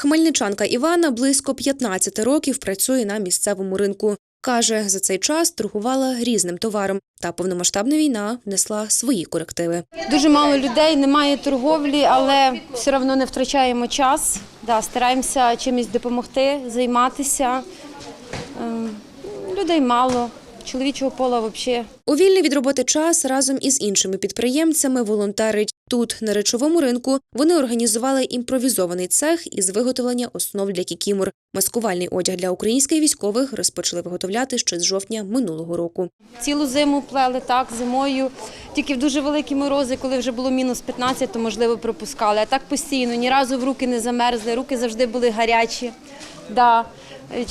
Хмельничанка Івана близько 15 років працює на місцевому ринку. Каже, за цей час торгувала різним товаром, та повномасштабна війна внесла свої корективи. Дуже мало людей, немає торговлі, але все одно не втрачаємо час. Да, стараємося чимось допомогти, займатися. Ем, Людей мало, чоловічого пола взагалі. У вільний від роботи час разом із іншими підприємцями волонтерить. Тут, на речовому ринку, вони організували імпровізований цех із виготовлення основ для кікімор. Маскувальний одяг для українських військових розпочали виготовляти ще з жовтня минулого року. Цілу зиму плели так, зимою. Тільки в дуже великі морози, коли вже було мінус 15, то можливо пропускали. А так постійно, ні разу в руки не замерзли, руки завжди були гарячі. Да.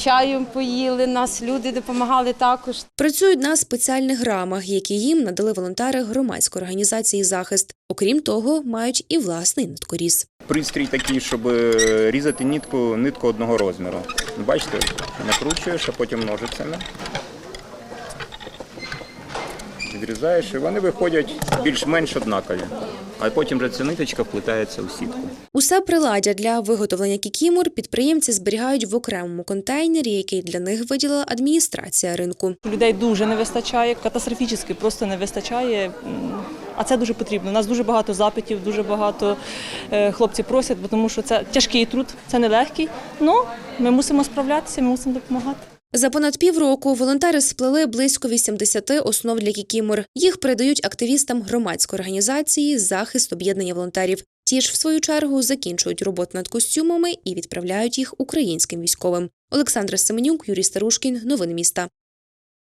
Чаєм поїли, нас люди допомагали також. Працюють на спеціальних грамах, які їм надали волонтери громадської організації захист. Окрім того, мають і власний ниткоріз. Пристрій такий, щоб е, різати нитку, нитку одного розміру. Бачите, накручуєш, а потім ножицями. Відрізаєш, і вони виходять більш-менш однакові. А потім вже ця ниточка вплетається у сітку. Усе приладдя для виготовлення кікімор підприємці зберігають в окремому контейнері, який для них виділила адміністрація ринку. Людей дуже не вистачає, катастрофічно просто не вистачає. А це дуже потрібно. У нас дуже багато запитів, дуже багато е, хлопці просять, бо тому що це тяжкий труд, це нелегкий. Ну ми мусимо справлятися, ми мусимо допомагати. За понад півроку волонтери сплели близько 80 основ для кікімор. Їх передають активістам громадської організації захист об'єднання волонтерів. Ті ж, в свою чергу, закінчують роботу над костюмами і відправляють їх українським військовим. Олександра Семенюк, Юрій Старушкін. Новини міста.